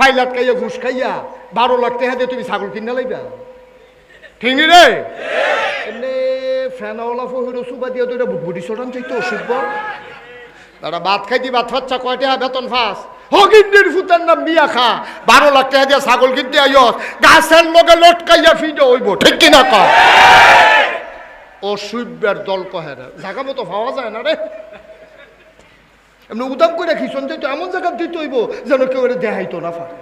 ফাইলাত খাইয়া ঘুষ খাইয়া বারো লাখ টাকা দিয়ে তুমি ছাগল কিনে লাইবা? ঠিক নি রে? এমনি ফ্যানওয়ালা ফহিরো সুবা দিয়ে তো বুটবুটি চটান চাইতে অসুখ তারা ভাত খাইতি, ভাত ফাচ্চা কয়টা বেতন ফাঁস? হগিন্দির ফুতের নাম মিয়া খা। বারো লাখ টাকা দিয়ে ছাগল কিনতে আইস গাছের লগে লটকাইয়া ফিডে হইব ঠিক কিনা ক অসুব্যের দল কহে রে। জায়গা মতো পাওয়া যায় না রে। এমনি উদাম করে খিসন তো এমন জায়গা দিতে হইব যেন কেউ এটা দেখাইতো না পারে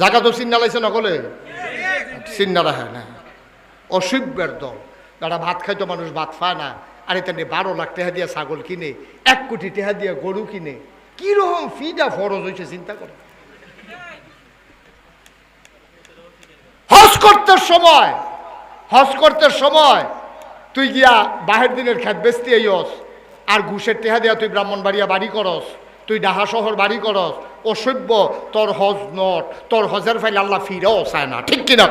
জায়গা তো চিন্না লাইছে নকলে চিন্না রাখে না। অসভ্যের দল। যারা ভাত খাইতো মানুষ ভাত পায় না। আর এটা নিয়ে বারো লাখ টাকা দিয়ে ছাগল কিনে, এক কোটি টাকা দিয়ে গরু কিনে, কীরকম ফিটা ফরজ হয়েছে চিন্তা করে হজ করতে সময়, হজ করতে সময়, তুই গিয়া বাহের দিনের খ্যাত বেচতে আইস আর ঘুষের টেহা দিয়া তুই ব্রাহ্মণবাড়িয়া বাড়ি করস, তুই ডাহা শহর বাড়ি করস, অসভ্য, তোর হজ নট, তোর হজের ফাইল আল্লাহ ফিরেও চায় না, ঠিক কিনা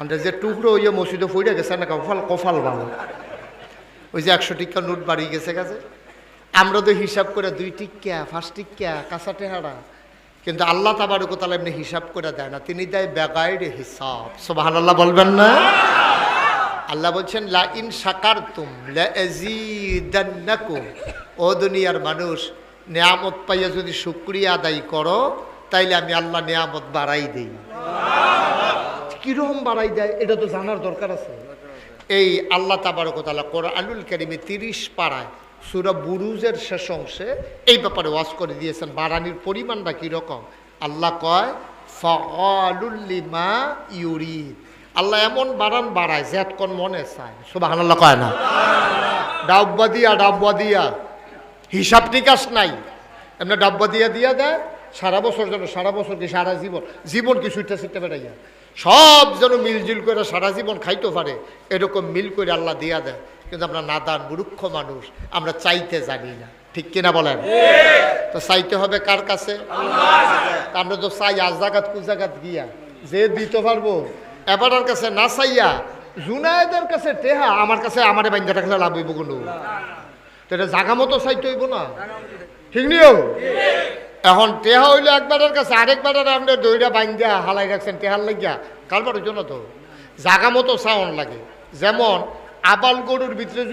আমরা যে টুকরো ওই মসজিদে ফুড়ে গেছে না কফাল কফাল ভালো। ওই যে একশো টিক্কা নোট বাড়ি গেছে গেছে। আমরা তো হিসাব করে দুই টিক্কা, পাঁচ টিক্কা, কাঁচা টেহারা কিন্তু আল্লাহ তাবার কোথাও এমনি হিসাব করে দেয় না, তিনি দেয় বেগাইর হিসাব। সোবাহান আল্লাহ বলবেন না? আল্লাহ বলছেন, লা ইন সাকার তুম লাকুম ও দুনিয়ার মানুষ, নিয়ামত পাইয়া যদি শুক্রিয়া আদায় করো, তাইলে আমি আল্লাহ নিয়ামত বাড়াই দেই। কীরকম বাড়াই দেয়, এটা তো জানার দরকার আছে। এই আল্লাহ তাবারকতালা কোরআনুল কারিমে তিরিশ পাড়ায় সুরা বুরুজের শেষ অংশে এই ব্যাপারে ওয়াজ করে দিয়েছেন, বাড়ানির পরিমাণটা কীরকম? আল্লাহ কয় ফলিমা ইউরিদ। আল্লাহ এমন বাড়ান বাড়ায় জেত কোন মনে চায়। সুবাহ আল্লাহ কয় না? ডাব্বা দিয়া ডাব্বা দিয়া। হিসাব নিকাশ নাই। এমনি ডাব্বা দিয়া দিয়া দেয়। সারা বছর যেন সারা বছর কি সারা জীবন? জীবন কি সুইটা সুইটা বেড়াইয়া? সব যেন মিলজুল করে সারা জীবন খাইতে পারে এরকম মিল করে আল্লাহ দিয়া দেয়। কিন্তু আমরা নাদান মূর্খ মানুষ আমরা চাইতে জানি না। ঠিক কিনা বলেন? তো চাইতে হবে কার কাছে? আমরা তো চাই আজ জাগাত কু জাগাত গিয়া। যে দিতে পারব এবারের কাছে না চাইয়া জুনায়েদের কাছে টেহা আমার কাছে আমারে বাইন্দা রাখলে লাভ হইব কোনো? তাহলে এটা জাগা মতো চাইতে হইব না? ঠিক নিও? এখন টেহা হইলে একবারের কাছে আরেকবারের আপনি দইটা বাইন্দা হালাই রাখছেন টেহার লাগিয়া। কারবার জন্য তো। জাগা মতো চাওন লাগে। যেমন আবাল গরুর ভিতরে